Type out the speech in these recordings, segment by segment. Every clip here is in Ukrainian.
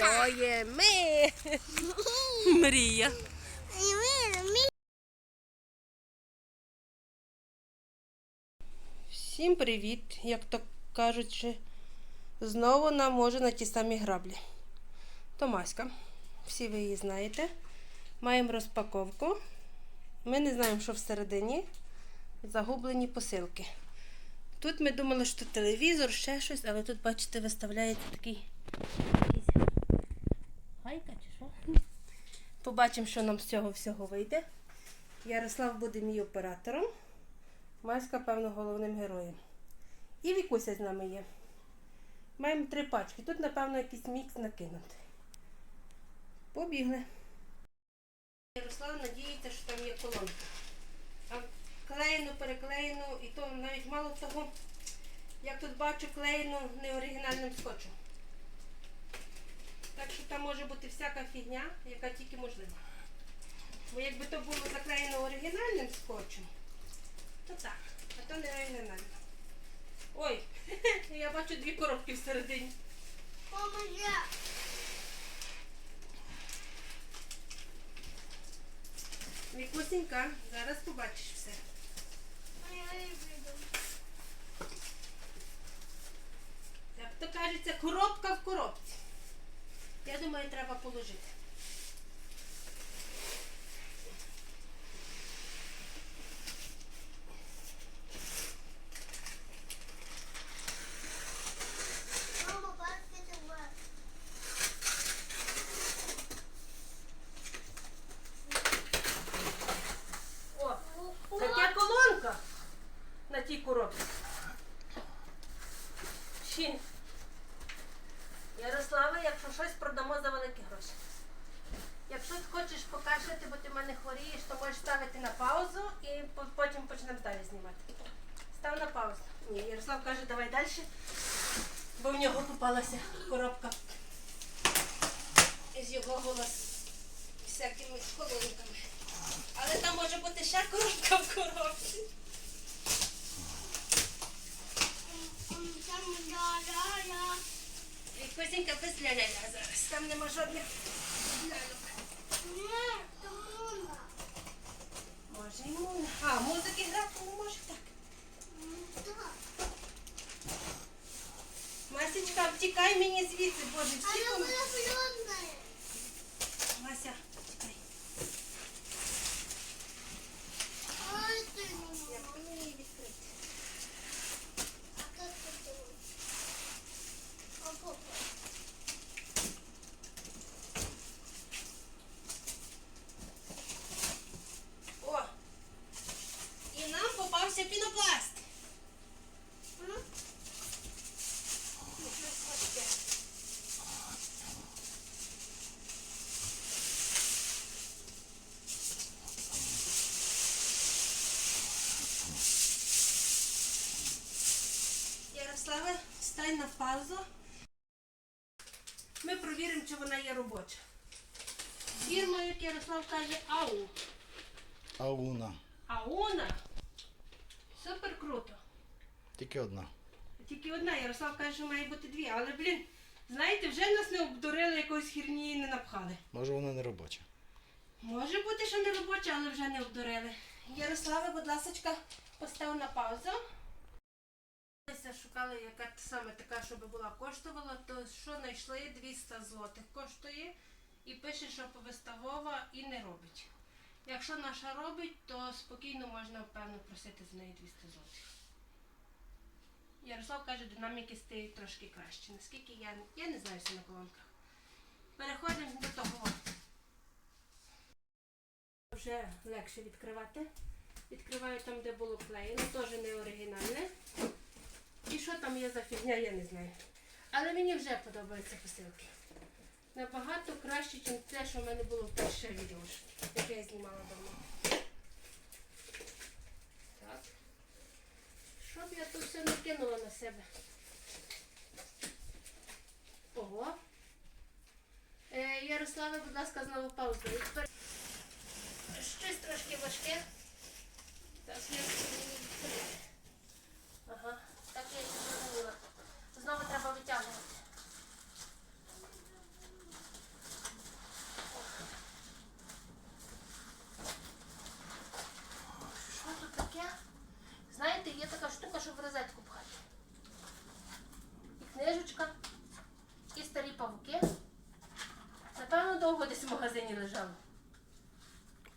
То є ми. Мрія. Всім привіт, як то кажучи, знову нам може на ті самі граблі. Томаська, всі ви її знаєте. Маємо розпаковку. Ми не знаємо, що всередині. Загублені посилки. Тут ми думали, що телевізор, ще щось, але тут, бачите, виставляється такий. Гайка чи що? Побачимо, що нам з цього всього вийде. Ярослав буде мій оператором. Маська, певно, головним героєм. І Вікуся з нами є. Маємо три пачки. Тут, напевно, якийсь мікс накинути. Побігли. Ярослав надіється, що там є колонка. А клеєно, переклеєно, і то навіть мало того, як тут бачу, клеєно неоригінальним скотчем. Так що там може бути всяка фігня, яка тільки можлива. Бо якби то було заклеєно оригінальним скотчем, то так, а то не оригінально. Ой, я бачу дві коробки всередині. Вікусенька, зараз побачиш все. Як то кажеться, коробка в. Я думаю, треба положити. О, така колонка на тій коробці. Ще. Ярослава, якщо щось продамо за великі гроші. Якщо ти хочеш покашляти, бо ти в мене хворієш, то можеш ставити на паузу і потім почнемо далі знімати. Став на паузу. Ні, Ярослав каже, давай далі, бо в нього попалася коробка з його голос всякими колонками. Але там може бути ще коробка в коробці. І без ля-ля-ля зараз. Там нема жодних ляльок. Може. А, музики грати не може так. Масечка, втікай мені звідси, боже, всі Мася, втікай. Я маю її відкрити. О! І нам попався пінопласт. Ну, щось таке. Ярославе, стань на паузу. Ми провіримо, чи вона є робоча. Фірма, як Ярослав каже, АУ. Ауна. Ауна. Супер круто. Тільки одна. Тільки одна, Ярослав каже, що має бути дві. Але, блін, знаєте, вже нас не обдурили якоїсь херні і не напхали. Може вона не робоча. Може бути, що не робоча, але вже не обдурили. Ярославе, будь ласка, постав на паузу. Шукали, яка саме така, щоб була коштувала, то що знайшли 200 злотих коштує і пише, що повиставова і не робить. Якщо наша робить, то спокійно можна певно просити за неї 200 злотих. Ярослав каже, динаміки стають трошки краще. Наскільки я, я не знаю все на колонках. Переходимо до того. Вже легше відкривати. Відкриваю там, де було клеєно, теж не оригінальне. І що там є за фігня, я не знаю. Але мені вже подобаються посилки. Набагато краще, ніж те, що в мене було перше відео, яке я знімала давно. Так. Щоб я тут все не кинула на себе. Ого. Е, Ярославе, будь ласка, знову паузу. Щось трошки важке. Так, я відкрити. Ага, так я і зрозуміла. Знову треба витягувати.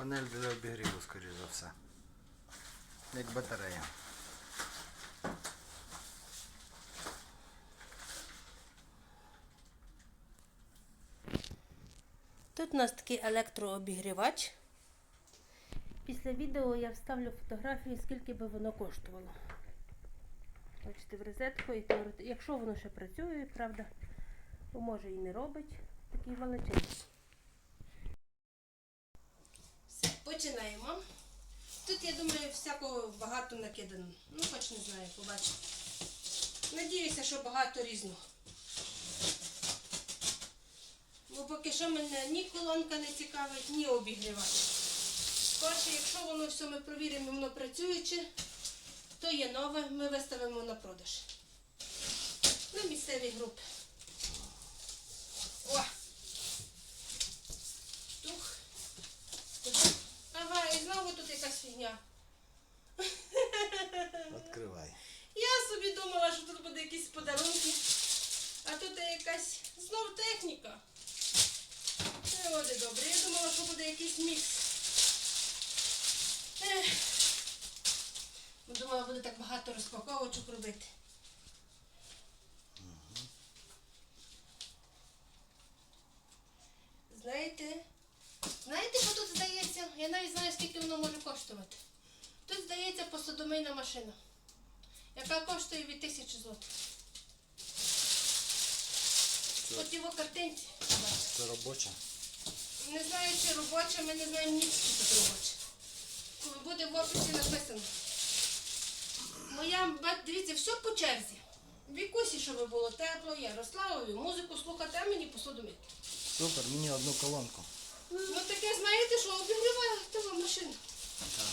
панель для обігріву, скоріш за все. Як батарея. Тут у нас такий електрообігрівач. Після відео я вставлю фотографію, скільки би воно коштувало. Бачите, в розетку і якщо воно ще працює, правда, бо може і не робить такий величезний. Все, починаємо. Тут, я думаю, всякого багато накидано. Ну, хоч не знаю, побачимо. Надіюся, що багато різного. Бо поки що мене ні колонка не цікавить, ні обігрівач. Скорше, якщо воно все ми провіримо, воно працююче, то є нове, ми виставимо на продаж. На місцеві групи. О! Тух. Ага, і знову тут якась фігня. Відкривай. Я собі думала, що тут буде якісь подарунки, а тут якась знов техніка. Це буде добре. Я думала, що буде якийсь мікс. Ех. Думала, буде так багато розпаковочок робити. Знаєте, знаєте, що тут здається? Я навіть знаю, скільки воно може коштувати. Тут здається посудомийна машина яка коштує від тисячі злотих. От його картинці. Це робоча. Не знаю, чи робоча, ми не знаємо ні, чи тут робоча. Буде в описі написано. Моя, дивіться, все по черзі. Вікусі, щоб було тепло, Ярославові, музику слухати, а мені посуду мити. Супер, мені одну колонку. Ну таке, знаєте, що обігріває того машину. Так.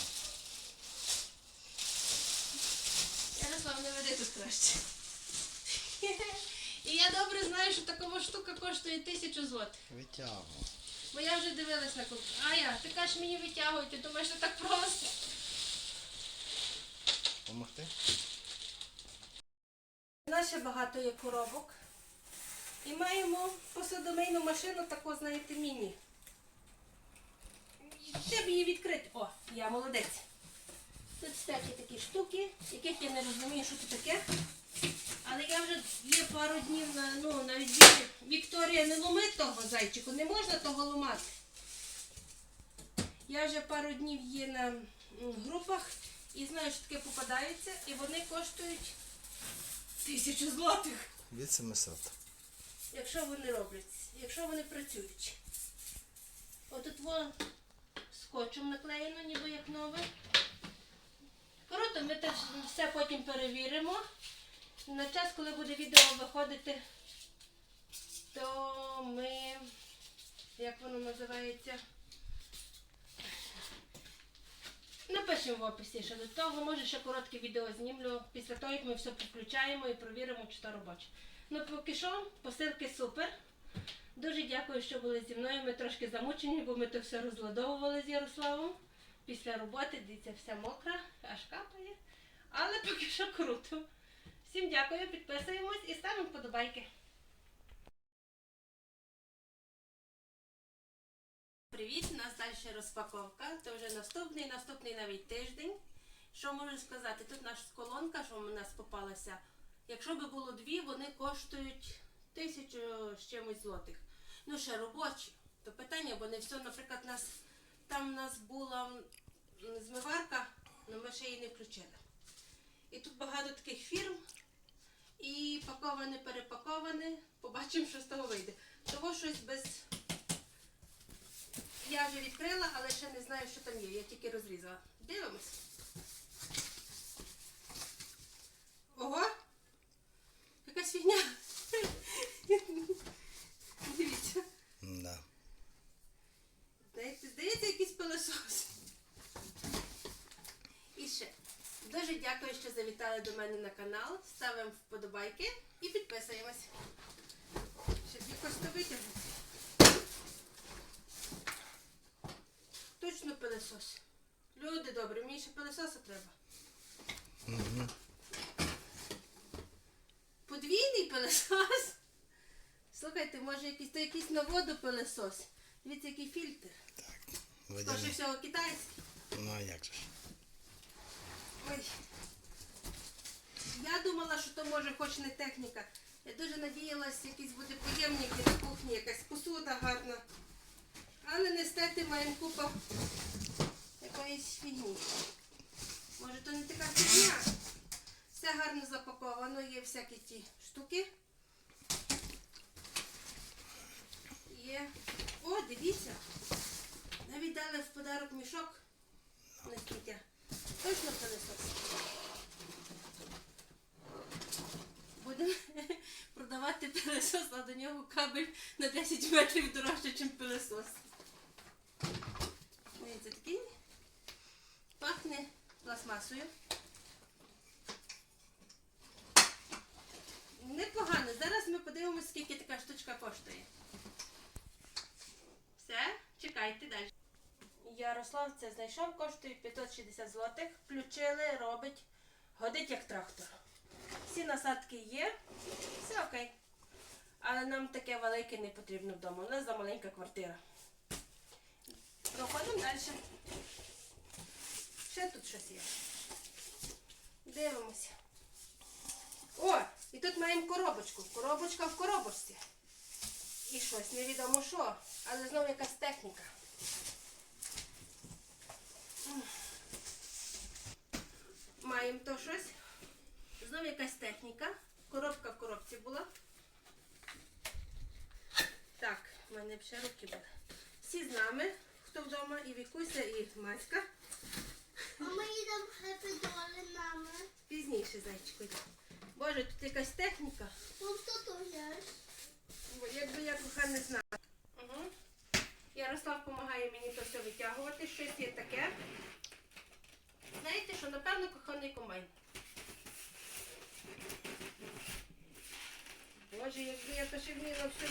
Ярослав, не веди тут краще. І я добре знаю, що така штука коштує тисячу злотих. Витягую. Бо я вже дивилась на купу. А я, ти кажеш мені витягуй, ти думаєш, що так просто. Помогти? У нас ще багато є коробок. І маємо посудомийну машину таку, знаєте, міні. Треба її відкрити. О, я молодець. Тут всякі такі штуки, яких я не розумію, що це таке. Але я вже є пару днів на, ну, навіть більше. Вікторія, не ломи того зайчику, не можна того ломати. Я вже пару днів є на групах і знаю, що таке попадається, і вони коштують тисячу злотих, Від 700. якщо вони роблять, якщо вони працюють. Отут во скотчем наклеєно, ніби як нове. Коротко, ми теж все потім перевіримо. На час, коли буде відео виходити, то ми, як воно називається, напишемо в описі ще до того. Може ще коротке відео знімлю після того, як ми все включаємо і провіримо, чи то робоче. Ну поки що, посилки супер. Дуже дякую, що були зі мною. Ми трошки замучені, бо ми то все розладовували з Ярославом. Після роботи, дивіться, вся мокра, аж капає. Але поки що круто. Всім дякую, підписуємось і ставимо вподобайки. Привіт, у нас далі розпаковка. Це вже наступний, наступний навіть тиждень. Що можу сказати? Тут наша колонка, що в нас попалася. Якщо би було дві, вони коштують тисячу з чимось злотих. Ну, ще робочі. То питання, бо не все, наприклад, нас, там у нас була змиварка, але ми ще її не включили. І тут багато таких фірм. І паковане, перепаковане. Побачимо, що з того вийде. Того щось без. Я вже відкрила, але ще не знаю, що там є. Я тільки розрізала. Дивимось. Ого! Якась фігня. Дивіться. Да. Знаєте, здається, якийсь пилосос. І ще. Дуже дякую, що завітали до мене на канал. Ставимо вподобайки і підписуємось. Щоб якось то витягнути. Точно пилосос. Люди добрі, мені ще пилососа треба. Угу. Подвійний пилосос. Слухайте, може якийсь то якийсь на воду пилосос. Дивіться, який фільтр. То Водяні. ще всього китайське. Ну а як же ж? Ой. Я думала, що то може хоч не техніка. Я дуже надіялась, якийсь буде приємник на кухні, якась посуда гарна. Але нестети маємо купа якоїсь фігні. Може, то не така фігня. Все гарно запаковано, є всякі ті штуки. Є. О, дивіться. Навіть дали в подарок мішок на сміття. Точно пилисос. Будемо продавати пилисос, а до нього кабель на 10 метрів дорожче, ніж пилисос. Дивіться, такий пахне пластмасою. Непогано. Зараз ми подивимося, скільки така штучка коштує. Все, чекайте далі. Ярослав це знайшов, коштує 560 злотих. Включили, робить, годить як трактор. Всі насадки є, все окей. Але нам таке велике не потрібно вдома. У нас замаленька квартира. Проходимо далі. Ще тут щось є. Дивимося. О, і тут маємо коробочку. Коробочка в коробочці. І щось невідомо що, але знову якась техніка. Маємо то щось. Знову якась техніка. Коробка в коробці була. Так, в мене б ще руки були. Всі з нами, хто вдома, і Вікуся, і Маська. А ми їдемо хепі доли, мами. Пізніше, зайчику. Боже, тут якась техніка. Ну, хто то знаєш? Якби я кохана не знала. Угу. Ярослав допомагає мені то все витягувати. Щось є таке. Знаєте, що напевно коханий комбайн. Боже, якби я то ще вміла все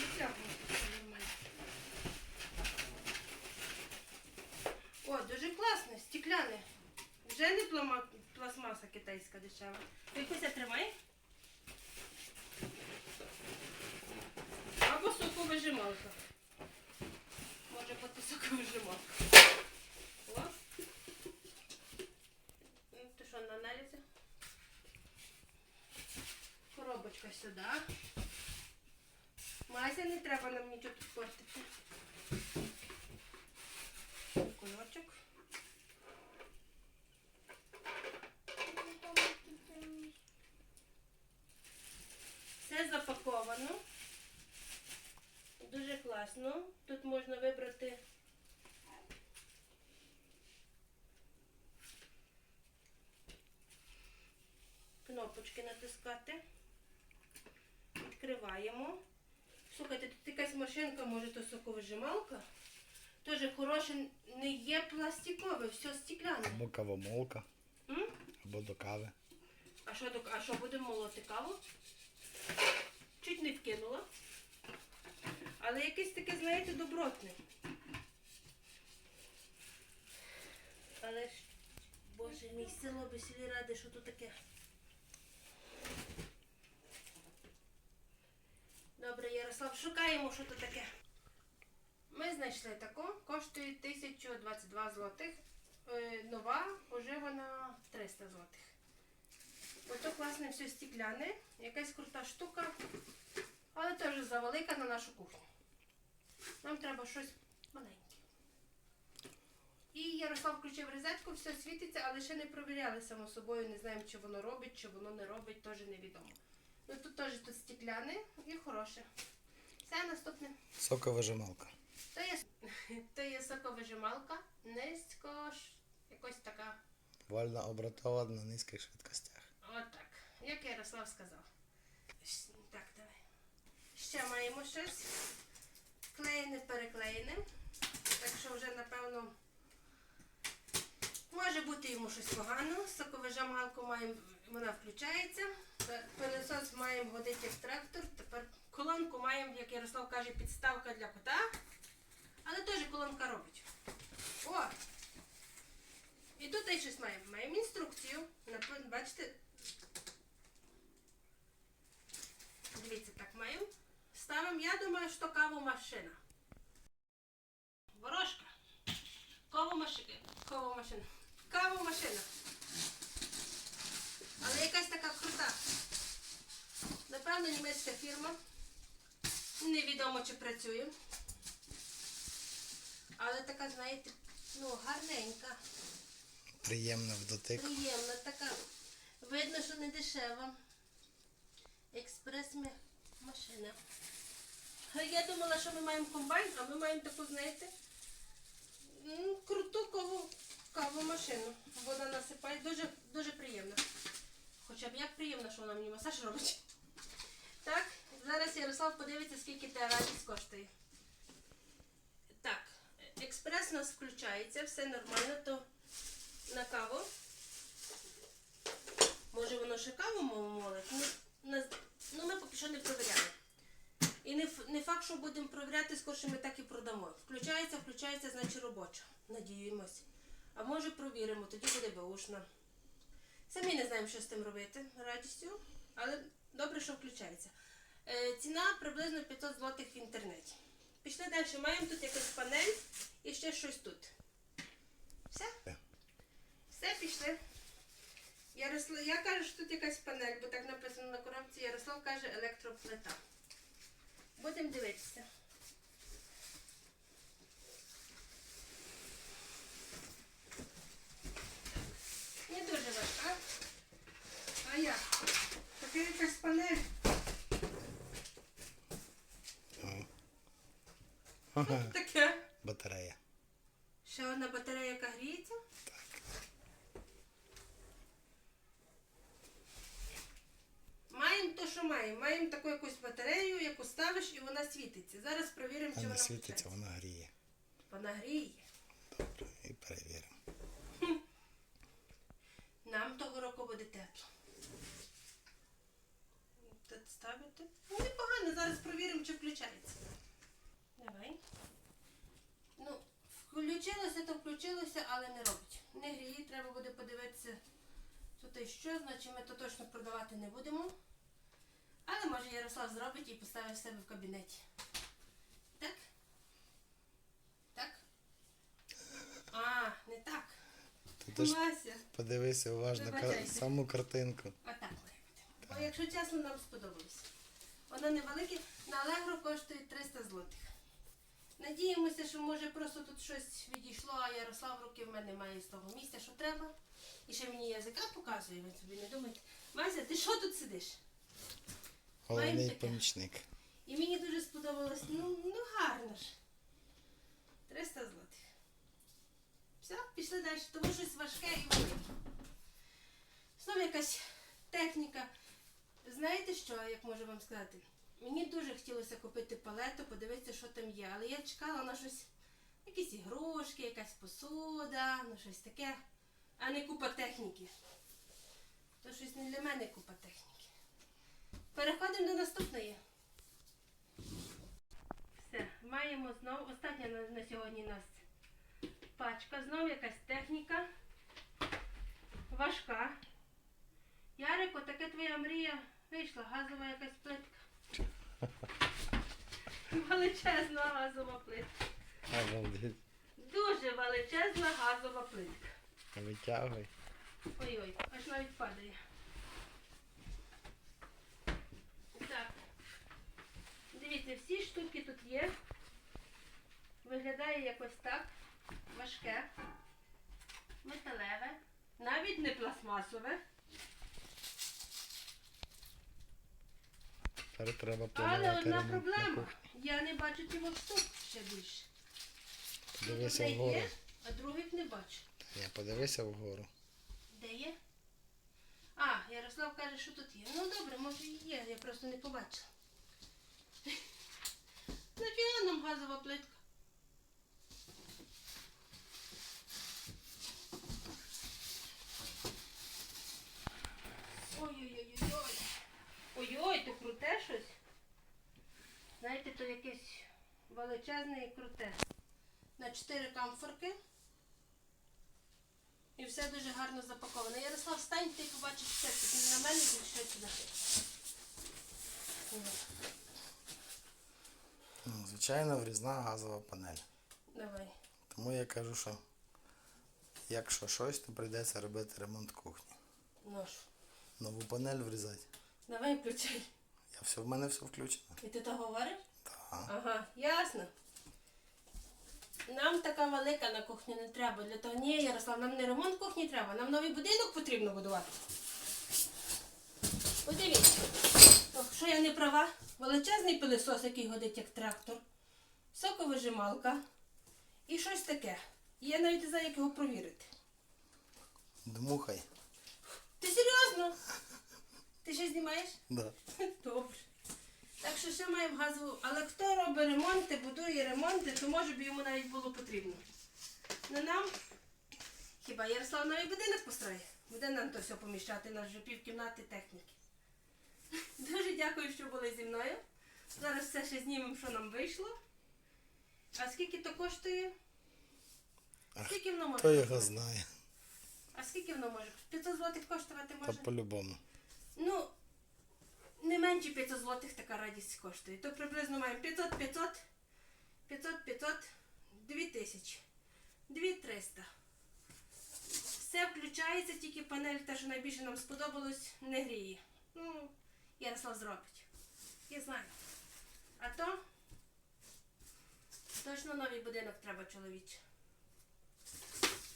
нормально. О, дуже класне, стекляне. Вже не пластмаса китайська дешева. Якуся тримай. Або соковижималка. Може бути соковижималка. О. Ну, Ти що, на аналізи? Коробочка сюди. Мася, не треба нам нічого тут портити. Кульочок. Все запаковано. Дуже класно. Тут можна вибрати. Кнопочки натискати. Відкриваємо. Слухайте, тут якась машинка, може то соковижималка. Теж хороше, не є пластикове, все стекляне. Або кавомолка, М? або до кави. А що, до- а що будемо молоти каву? Чуть не вкинула. Але якесь таке, знаєте, добротне. Але ж, боже мій, село би селі ради, що тут таке. Добре, Ярослав, шукаємо, що тут таке. Ми знайшли таку, коштує 1022 злотих. Е, нова, оживана 300 злотих. Ото класне все стекляне, якась крута штука, але теж завелика на нашу кухню. Нам треба щось маленьке. І Ярослав включив розетку, все світиться, але ще не провіряли само собою, не знаємо, чи воно робить, чи воно не робить, теж невідомо. Ну тут теж тут стекляне і хороше. Все наступне. Соковижималка. То є, то є соковижималка, низько, якось така Вольно обратова на низьких швидкостях. Отак, як Ярослав сказав. Так, давай. Ще маємо щось. Клеєне, переклеєне. Так що вже, напевно, може бути йому щось погано. Соковижималку маємо, вона включається. Пилосос маємо годити як трактор. Тепер колонку маємо, як Ярослав каже, підставка для кота. Але теж колонка робить. О! І тут і щось маємо. Маємо інструкцію. Бачите, Дивіться, так маємо. Ставимо, я думаю, що кавомашина. Ворожка. Кава машина. Кава машина. Кава машина. Але якась така крута. Напевно, німецька фірма. Невідомо чи працює. Але така, знаєте, ну, гарненька, Приємно в дотик. приємна така. Видно, що не дешева. Експрес-машина. Я думала, що ми маємо комбайн, а ми маємо таку, знаєте, круту каву, каву машину. Вода насипає. Дуже, дуже приємно. Хоча б як приємно, що вона мені масаж робить. Так, зараз Ярослав подивиться, скільки та коштує. Так, експрес у нас включається, все нормально, то на каву. Може воно ще каву молить? Ну, ну ми поки що не провіряли. І не, не факт, що будемо провіряти, скорше ми так і продамо. Включається, включається, значить робоча. Надіємось. А може провіримо, тоді буде беушна. Самі не знаємо, що з тим робити радістю, але добре, що включається. Е, ціна приблизно 500 злотих в інтернеті. Пішли далі. Маємо тут якусь панель і ще щось тут. Все? Все, пішли. Ярослав, я кажу, що тут якась панель, бо так написано на коробці. Ярослав каже електроплита. Будемо дивитися. Не дуже важка. Така якась панель. Таке? Батарея. Ще одна батарея, яка гріється? Маємо то, що маємо. Маємо таку якусь батарею, яку ставиш і вона світиться. Зараз перевіримо, чи Вона вона світиться, вона гріє. Вона гріє. Добре, і перевіримо. Нам того року буде тепло. Тут ставити. Ну, непогано, зараз перевіримо, чи включається. Давай. Ну, включилося, то включилося, але не робить. Не гріє, треба буде подивитися, тут і що, значить ми то точно продавати не будемо. Але може Ярослав зробить і поставить в себе в кабінеті. Так? Так? А, не так. Ти Вася. подивися уважно ка- Вибачайте. саму картинку. Бо якщо чесно, нам сподобалось. Воно невелике, на Allegro коштує 300 злотих. Надіємося, що може просто тут щось відійшло, а Ярослав руки в мене має з того місця, що треба. І ще мені язика показує, ви собі не думайте. Мася, ти що тут сидиш? Головний таке. помічник. І мені дуже сподобалось. Ну, ну гарно ж. 300 злотих. Все, пішли далі. Тому щось важке і велике. Знову якась техніка. Знаєте що, як можу вам сказати? Мені дуже хотілося купити палету, подивитися, що там є. Але я чекала на щось, якісь ігрушки, якась посуда, ну щось таке, а не купа техніки. То щось не для мене купа техніки. Переходимо до наступної. Все, маємо знову. Остання на, на сьогодні у нас пачка. Знову якась техніка. Важка. Ярико, таке твоя мрія вийшла, газова якась плитка. Величезна газова плитка. Обалдеть. Дуже величезна газова плитка. Витягуй. Ой-ой, аж навіть падає. Так. Дивіться, всі штуки тут є. Виглядає якось так. Важке. Металеве. Навіть не пластмасове. Тепер треба Але одна ремонт на проблема. кухні. Я не бачу ті штук ще більше. Тут Подивися одне вгору. є, а других не бачу. Я подивися вгору. Де є? А, Ярослав каже, що тут є. Ну добре, може і є, я просто не побачила. Нафіга нам газова плитка? Ой-ой, то круте щось. Знаєте, то якесь величезне і круте. На 4 камфорки. І все дуже гарно запаковано. Ярослав, встань, ти побачиш все. Тут не на мене більше сюди. Ну, Звичайно, врізна газова панель. Давай. Тому я кажу, що Якщо щось, то прийдеться робити ремонт кухні. Ну ж, Нову панель врізати. Давай включай. Я все, в мене все включено. І ти то говориш? Так. Ага, ясно. Нам така велика на кухню не треба. Для того ні, Ярослав, нам не ремонт кухні треба, нам новий будинок потрібно будувати. Подивіться. Що я не права? Величезний пилисос, який годить як трактор, соковижималка і щось таке. І я навіть не знаю, як його провірити. Дмухай. Ти серйозно? Ти ще знімаєш? Да. Добре. Так що ще маємо газову. Але хто робить ремонти, будує ремонти, то може б йому навіть було потрібно. Не нам. Хіба Ярослав новий будинок построїть? Буде нам то все поміщати, нас вже півкімнати техніки. Дуже дякую, що були зі мною. Зараз все ще знімемо, що нам вийшло. А скільки то коштує? Скільки воно може Хто його знає? А скільки воно може? 500 злотих коштувати Та може? по-любому. Ну, не менше 500 злотих така радість коштує. То приблизно маємо 500, 500, 500, 500, 2000, 2300. Все включається, тільки панель, те, що найбільше нам сподобалось, не гріє. Ну, Ярослав зробить. Я знаю. А то точно новий будинок треба чоловіче.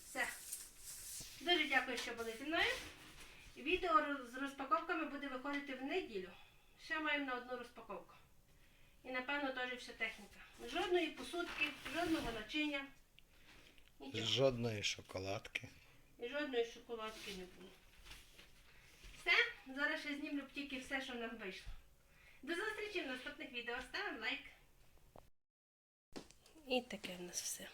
Все. Дуже дякую, що були зі мною. Відео з розпаковками буде виходити в неділю. Ще маємо на одну розпаковку. І напевно теж вся техніка. Жодної посудки, жодного начиння. Нічого. Жодної шоколадки. І жодної шоколадки не було. Все, зараз ще знімлю тільки все, що нам вийшло. До зустрічі в наступних відео. Ставимо лайк. І таке в нас все.